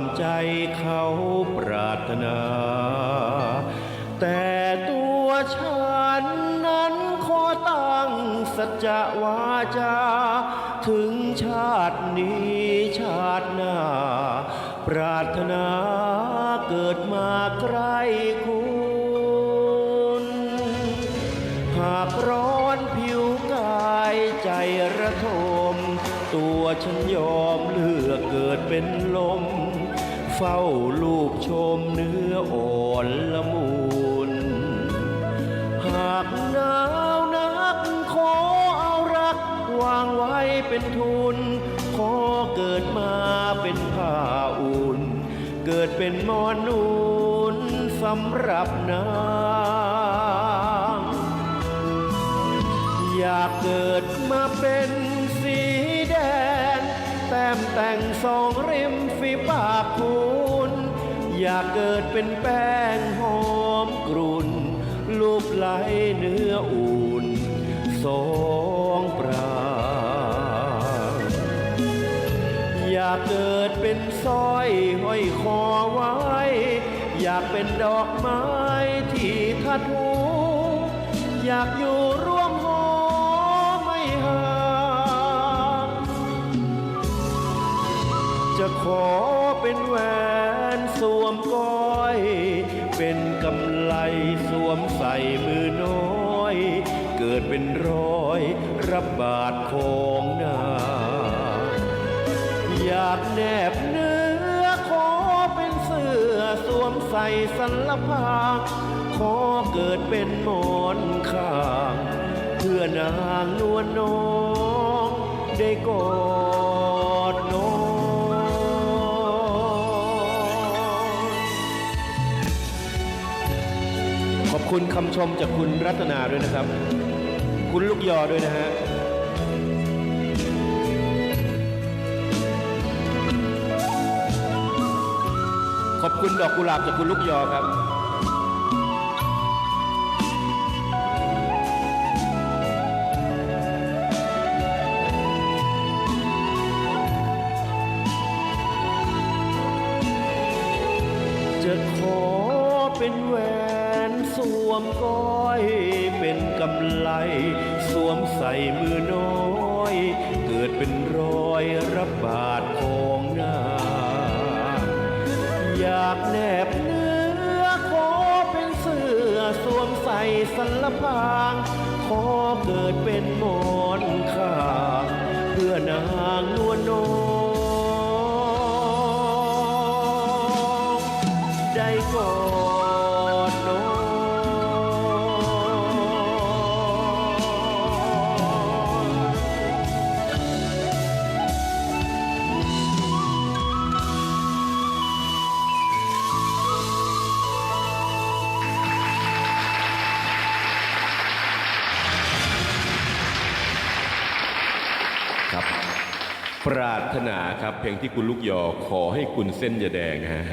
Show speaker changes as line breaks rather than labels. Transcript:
ามใจเขาปรารถนา แต่ตัวฉันนั้นขอตั้งสัจวาจา ถึงชาตินี้ชาติหน้า ปรารถนาเกิดมาใกล้คุณหากร้อนผิวกายใจระทมตัวฉันยอมเลือกเกิดเป็นลม เฝ้าลูบชมเนื้ออ่อนละมุนหากหนาวนักขอเอารักวางไว้เป็นทุน ขอเกิดมาเป็นผ้าอุ่น เกิดเป็นหมอนนูนสำหรับนางอยากเกิดมาเป็นสีแดงแต้มแต่งสองริมฝีปากากเกิดเป็นแป้งหอมกรุ่น ลูบไหลเนื้ออุ่นสองปรางอยากเกิดเป็นสร้อยห้อยคอไว้ อยากเป็นดอกไม้ที่ทัดหูอยากอยู่ร่วม จะขอเป็นแหวนสวมก้อย เป็นกำไลสวมใส่มือน้อย เกิดเป็นรอยรับบาดของนางอยากแนบเนื้อขอเป็นเสื้อสวมใส่สันละพางขอเกิดเป็นหมอนข้าง เพื่อนางนวลน้องได้กอ คุณคำชมจากคุณรัตนาด้วยนะครับ คุณลูกยอด้วยนะฮะขอบคุณดอกกุหลาบจากคุณลูกยอครับ จะขอเป็นแหวน วมก้อยเป็นกำไล สวมใส่มือน้อย เกิดเป็นรอยรับบาดของนางอยากแนบเนื้อขอเป็นเสื้อสวมใส่สันลพางขอเกิดเป็นหมอนข้าเพื่อนางนวลน้องได้กอด ครับ ปรารถนาครับเพลงที่คุณลูกยอขอให้คุณเส้นยาแดงฮะ